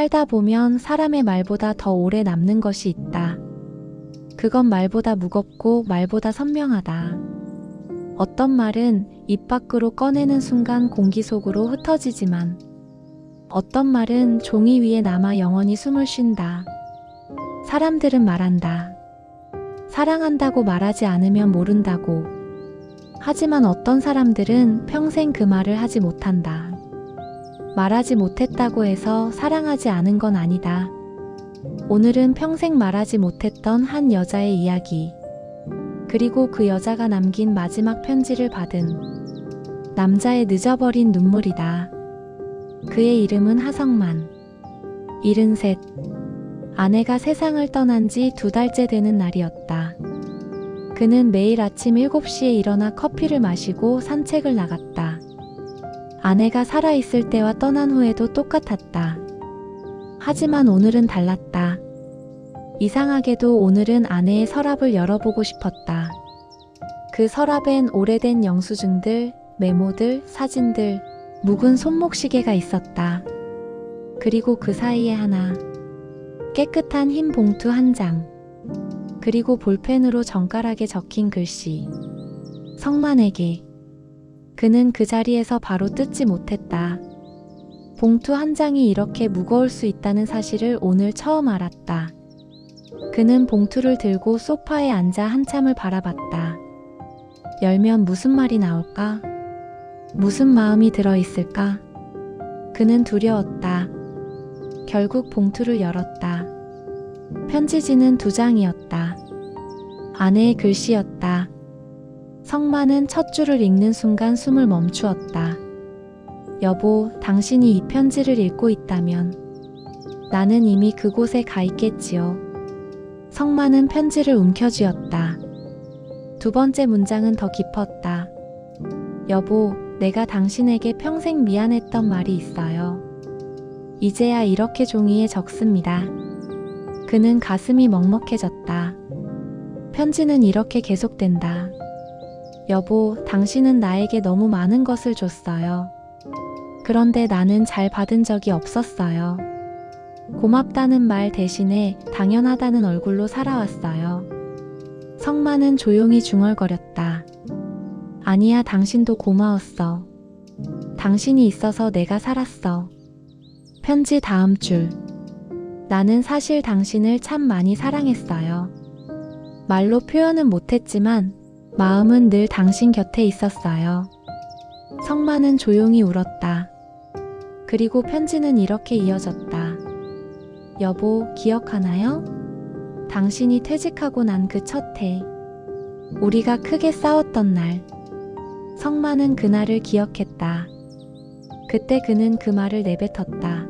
살다 보면 사람의 말보다 더 오래 남는 것이 있다. 그건 말보다 무겁고 말보다 선명하다. 어떤 말은 입 밖으로 꺼내는 순간 공기 속으로 흩어지지만 어떤 말은 종이 위에 남아 영원히 숨을 쉰다. 사람들은 말한다. 사랑한다고 말하지 않으면 모른다고. 하지만 어떤 사람들은 평생 그 말을 하지 못한다. 말하지 못했다고 해서 사랑하지 않은 건 아니다. 오늘은 평생 말하지 못했던 한 여자의 이야기. 그리고 그 여자가 남긴 마지막 편지를 받은 남자의 늦어버린 눈물이다. 그의 이름은 하성만. 73. 아내가 세상을 떠난 지 두 달째 되는 날이었다. 그는 매일 아침 7시에 일어나 커피를 마시고 산책을 나갔다. 아내가 살아있을 때와 떠난 후에도 똑같았다. 하지만 오늘은 달랐다. 이상하게도 오늘은 아내의 서랍을 열어보고 싶었다. 그 서랍엔 오래된 영수증들, 메모들, 사진들, 묵은 손목시계가 있었다. 그리고 그 사이에 하나. 깨끗한 흰 봉투 한 장. 그리고 볼펜으로 정갈하게 적힌 글씨. 성만에게. 그는 그 자리에서 바로 뜯지 못했다. 봉투 한 장이 이렇게 무거울 수 있다는 사실을 오늘 처음 알았다. 그는 봉투를 들고 소파에 앉아 한참을 바라봤다. 열면 무슨 말이 나올까? 무슨 마음이 들어 있을까? 그는 두려웠다. 결국 봉투를 열었다. 편지지는 두 장이었다. 아내의 글씨였다. 성만은 첫 줄을 읽는 순간 숨을 멈추었다. 여보, 당신이 이 편지를 읽고 있다면 나는 이미 그곳에 가 있겠지요. 성만은 편지를 움켜쥐었다. 두 번째 문장은 더 깊었다. 여보, 내가 당신에게 평생 미안했던 말이 있어요. 이제야 이렇게 종이에 적습니다. 그는 가슴이 먹먹해졌다. 편지는 이렇게 계속된다. 여보, 당신은 나에게 너무 많은 것을 줬어요. 그런데 나는 잘 받은 적이 없었어요. 고맙다는 말 대신에 당연하다는 얼굴로 살아왔어요. 성만은 조용히 중얼거렸다. 아니야, 당신도 고마웠어. 당신이 있어서 내가 살았어. 편지 다음 줄. 나는 사실 당신을 참 많이 사랑했어요. 말로 표현은 못했지만 마음은 늘 당신 곁에 있었어요. 성만은 조용히 울었다. 그리고 편지는 이렇게 이어졌다. 여보, 기억하나요? 당신이 퇴직하고 난 그 첫 해. 우리가 크게 싸웠던 날. 성만은 그날을 기억했다. 그때 그는 그 말을 내뱉었다.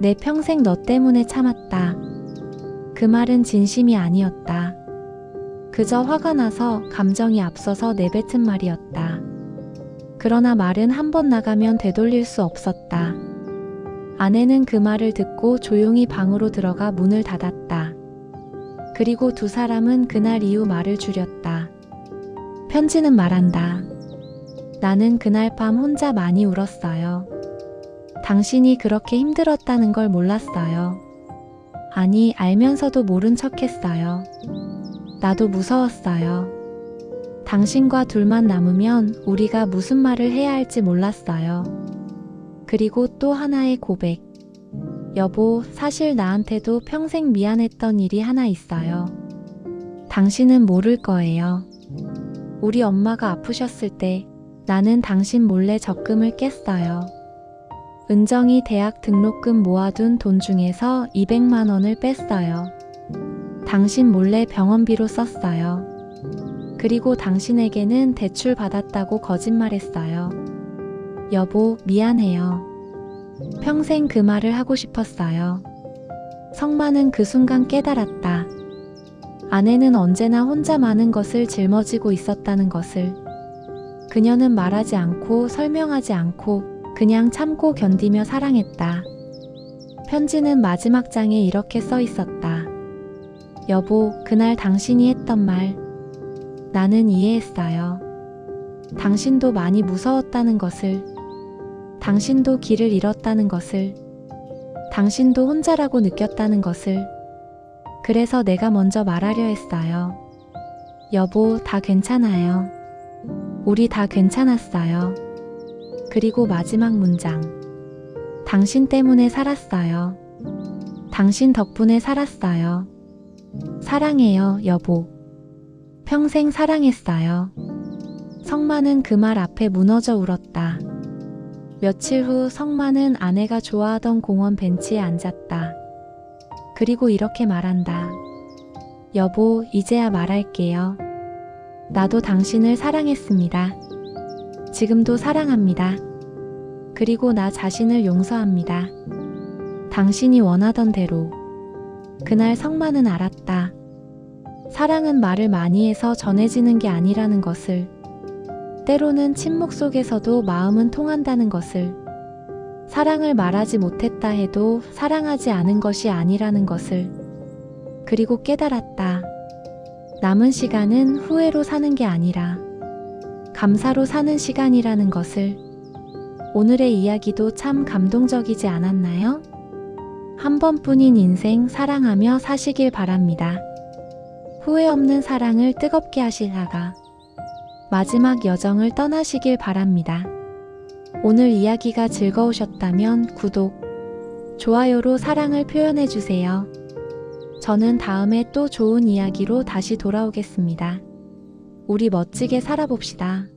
내 평생 너 때문에 참았다. 그 말은 진심이 아니었다. 그저 화가 나서 감정이 앞서서 내뱉은 말이었다. 그러나 말은 한 번 나가면 되돌릴 수 없었다. 아내는 그 말을 듣고 조용히 방으로 들어가 문을 닫았다. 그리고 두 사람은 그날 이후 말을 줄였다. 편지는 말한다. 나는 그날 밤 혼자 많이 울었어요. 당신이 그렇게 힘들었다는 걸 몰랐어요. 아니, 알면서도 모른 척 했어요. 나도 무서웠어요. 당신과 둘만 남으면 우리가 무슨 말을 해야 할지 몰랐어요. 그리고 또 하나의 고백. 여보, 사실 나한테도 평생 미안했던 일이 하나 있어요. 당신은 모를 거예요. 우리 엄마가 아프셨을 때 나는 당신 몰래 적금을 깼어요. 은정이 대학 등록금 모아둔 돈 중에서 200만 원을 뺐어요. 당신 몰래 병원비로 썼어요. 그리고 당신에게는 대출 받았다고 거짓말했어요. 여보, 미안해요. 평생 그 말을 하고 싶었어요. 성만은 그 순간 깨달았다. 아내는 언제나 혼자 많은 것을 짊어지고 있었다는 것을. 그녀는 말하지 않고 설명하지 않고 그냥 참고 견디며 사랑했다. 편지는 마지막 장에 이렇게 써 있었다. 여보, 그날 당신이 했던 말. 나는 이해했어요. 당신도 많이 무서웠다는 것을. 당신도 길을 잃었다는 것을. 당신도 혼자라고 느꼈다는 것을. 그래서 내가 먼저 말하려 했어요. 여보, 다 괜찮아요. 우리 다 괜찮았어요. 그리고 마지막 문장. 당신 때문에 살았어요. 당신 덕분에 살았어요. 사랑해요, 여보. 평생 사랑했어요. 성만은 그 말 앞에 무너져 울었다. 며칠 후 성만은 아내가 좋아하던 공원 벤치에 앉았다. 그리고 이렇게 말한다. 여보, 이제야 말할게요. 나도 당신을 사랑했습니다. 지금도 사랑합니다. 그리고 나 자신을 용서합니다. 당신이 원하던 대로. 그날 성만은 알았다. 사랑은 말을 많이 해서 전해지는 게 아니라는 것을. 때로는 침묵 속에서도 마음은 통한다는 것을. 사랑을 말하지 못했다 해도 사랑하지 않은 것이 아니라는 것을. 그리고 깨달았다. 남은 시간은 후회로 사는 게 아니라 감사로 사는 시간이라는 것을. 오늘의 이야기도 참 감동적이지 않았나요? 한 번뿐인 인생 사랑하며 사시길 바랍니다. 후회 없는 사랑을 뜨겁게 하시다가 마지막 여정을 떠나시길 바랍니다. 오늘 이야기가 즐거우셨다면 구독, 좋아요로 사랑을 표현해 주세요. 저는 다음에 또 좋은 이야기로 다시 돌아오겠습니다. 우리 멋지게 살아봅시다.